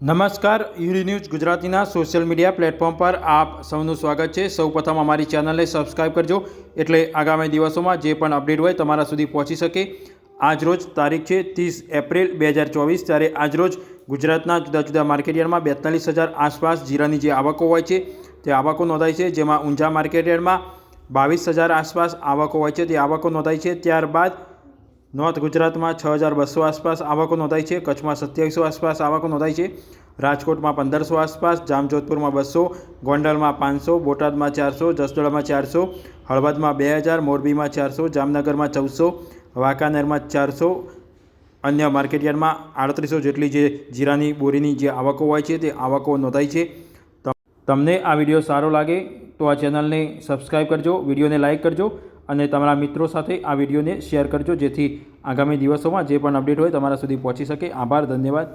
નમસ્કાર, યુરી ન્યૂઝ ગુજરાતીના સોશિયલ મીડિયા પ્લેટફોર્મ પર આપ સૌનું સ્વાગત છે. સૌપ્રથમ અમારી ચેનલને સબસ્ક્રાઇબ કરજો, એટલે આગામી દિવસોમાં જે પણ અપડેટ હોય તમારા સુધી પહોંચી શકે. આજરોજ તારીખ છે ત્રીસ એપ્રિલ બે હજાર ચોવીસ, ત્યારે આજરોજ ગુજરાતના જુદા જુદા માર્કેટયાર્ડમાં બેતાલીસ હજાર આસપાસ જીરાની જે આવકો હોય છે, તે આવકો નોંધાઈ છે. જેમાં ઊંઝા માર્કેટયાર્ડમાં બાવીસ હજાર આસપાસ આવકો હોય છે, તે આવકો નોંધાઈ છે. ત્યારબાદ નોર્થ ગુજરાતમાં છ હજાર બસો આસપાસ આવકો નોંધાઈ છે. કચ્છમાં સત્યાવીસો આસપાસ આવકો નોંધાઈ છે. રાજકોટમાં પંદરસો આસપાસ, જામજોધપુરમાં બસો, ગોંડલમાં પાંચસો, બોટાદમાં ચારસો જસદોડામાં ચારસો, હળવદમાં બે હજાર, મોરબીમાં ચારસો, જામનગરમાં ચૌદસો, વાંકાનેરમાં ચારસો, અન્ય માર્કેટયાર્ડમાં આડત્રીસો જેટલી જે જીરાની, બોરીની જે આવકો હોય છે તે આવકો નોંધાઈ છે. તમ- તમને આ વીડિયો સારો લાગે તો આ ચેનલને સબસ્ક્રાઈબ કરજો, વિડીયોને લાઇક કરજો અને તમારા મિત્રો સાથે આ વિડીયોને શેર કરજો જેથી આગામી દિવસોમાં જે પણ અપડેટ હોય તમારા સુધી પહોંચી શકે. આભાર, ધન્યવાદ.